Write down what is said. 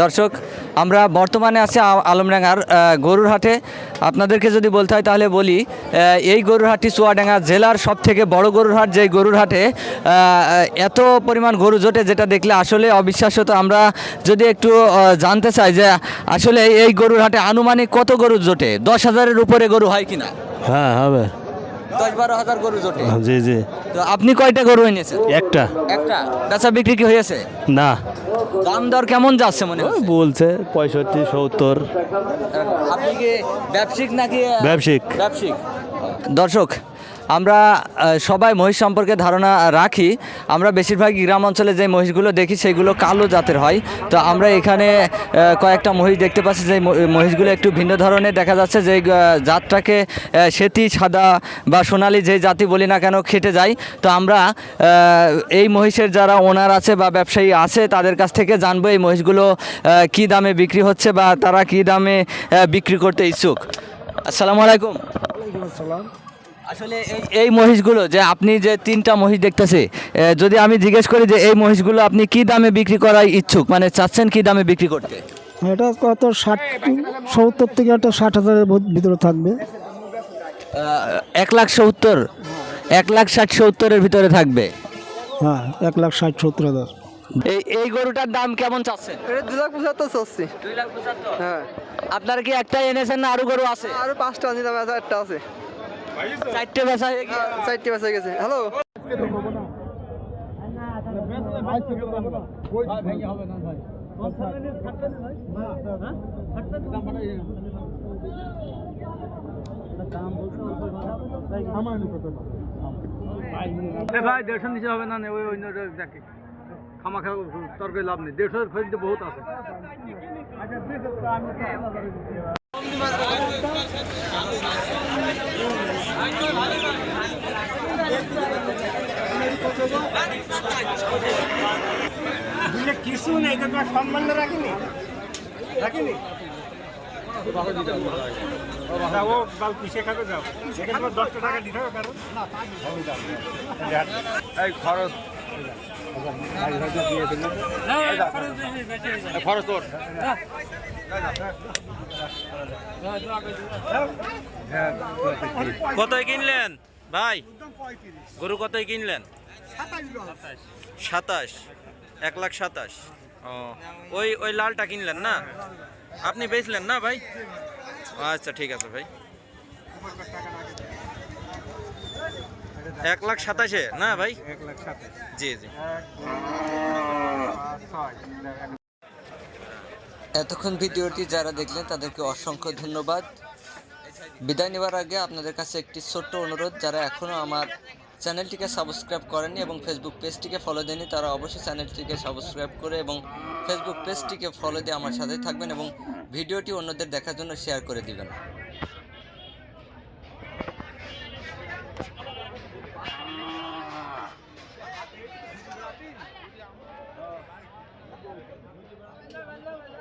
দর্শক আমরা বর্তমানে আছি আলমডাঙ্গার আহ, গরুর হাটে আপনাদেরকে যদি বলতে হয় তাহলে বলি এই গরুর হাটটি চুয়াডাঙ্গা জেলার সব থেকে বড় গরুর হাট যেই গরুর হাটে এত পরিমাণ গরু জোটে যেটা দেখলে আসলে অবিশ্বাস্য। তো আমরা যদি একটু জানতে চাই যে আসলে এই গরুর হাটে আনুমানিক কত গরু জোটে? দশ হাজারের উপরে গরু হয় কিনা? হ্যাঁ হবে। দশ বারো হাজার গরু জোটে। জি জি। তো আপনি কয়টা গরু এনেছেন? একটা। একটা? বেচা বিক্রি কি হয়েছে? না। দাম দর কেমন যাচ্ছে মনে ওই বলছে পঁয়ষট্টি সত্তর। আপনি কি ব্যবসায়িক নাকি ব্যবসায়িক। ব্যবসায়িক দর্শক আমরা সবাই মহিষ সম্পর্কে ধারণা রাখি। আমরা বেশিরভাগ গ্রাম অঞ্চলে যে মহিষগুলো দেখি, সেগুলো কালো জাতের হয়। তো আমরা এখানে কয়েকটা মহিষ দেখতে পাচ্ছি, যে মহিষগুলো একটু ভিন্ন ধরনের দেখা যাচ্ছে, যে জাতটাকে শ্বেতি সাদা বা সোনালি যে জাতি বলি না কেন খেটে যায়। তো আমরা এই মহিষের যারা ওনার আছে বা ব্যবসায়ী আছে, তাদের কাছ থেকে জানব এই মহিষগুলো কী দামে বিক্রি হচ্ছে বা তারা কী দামে বিক্রি করতে ইচ্ছুক। আসসালামু আলাইকুম। আসলে এই এই মহিষগুলো যে আপনি যে তিনটা মহিষ দেখতেছে যদি আমি জিজ্ঞেস করি যে এই মহিষগুলো আপনি কি দামে বিক্রি করার ইচ্ছুক মানে চাচ্ছেন কি দামে বিক্রি করতে? এটা কত? ষাট সত্তর থেকে একটা ষাট হাজারের ভিতরে থাকবে। এক লাখ সত্তর এক লাখ ষাট সত্তরের ভিতরে থাকবে। হ্যাঁ এক লাখ ষাট সত্তর হাজার। এই এই গরুটার দাম কেমন চাচ্ছেন? দু লাখ পঁচাত্তর চাচ্ছি। দুই লাখ পঁচাত্তর? হ্যাঁ। আপনারা কি একটাই এনেছেন না আরও গরু আছে? আরও পাঁচটা দাম একটা আছে। চারটে বেচা হয়ে গিয়ে- চারটে বেঁচে গেছে। হ্যালো ভাই দেড়শো নিচে হবে না ওই অন্য দেখে। খামা খাওয়া তর্কে লাভ নেই। দেড়শো খরিদে বহুত আছে। কিছু নেই তো তোমার সম্মান রাখিনি রাখিনি ও বাল কিসে খাবে যাও সেখানে তোমার দশটা টাকা দিতে হবে কারণ এই খরচ খরচ তোর কতই কিনলেন? ভাই গরু কতই কিনলেন? সাতাশ। এক লাখ সাতাশ। ও ওই ওই লালটা কিনলেন না? আপনি বেচলেন না ভাই? আচ্ছা ঠিক আছে ভাই। এক লাখ সাতাশে না ভাই? জি জি। এতক্ষণ ভিডিওটি যারা দেখলেন, তাদেরকে অসংখ্য ধন্যবাদ বিদায় নেওয়ার আগে আপনাদের কাছে একটি ছোট্ট অনুরোধ, যারা এখনও আমার চ্যানেলটিকে সাবস্ক্রাইব করেনি এবং ফেসবুক পেজটিকে ফলো দেয়নি তারা অবশ্যই চ্যানেলটিকে সাবস্ক্রাইব করে এবং ফেসবুক পেজটিকে ফলো দিয়ে আমার সাথে থাকবেন এবং ভিডিওটি অন্যদের দেখার জন্য শেয়ার করে দিবেন Oh. வெள்ள வெள்ள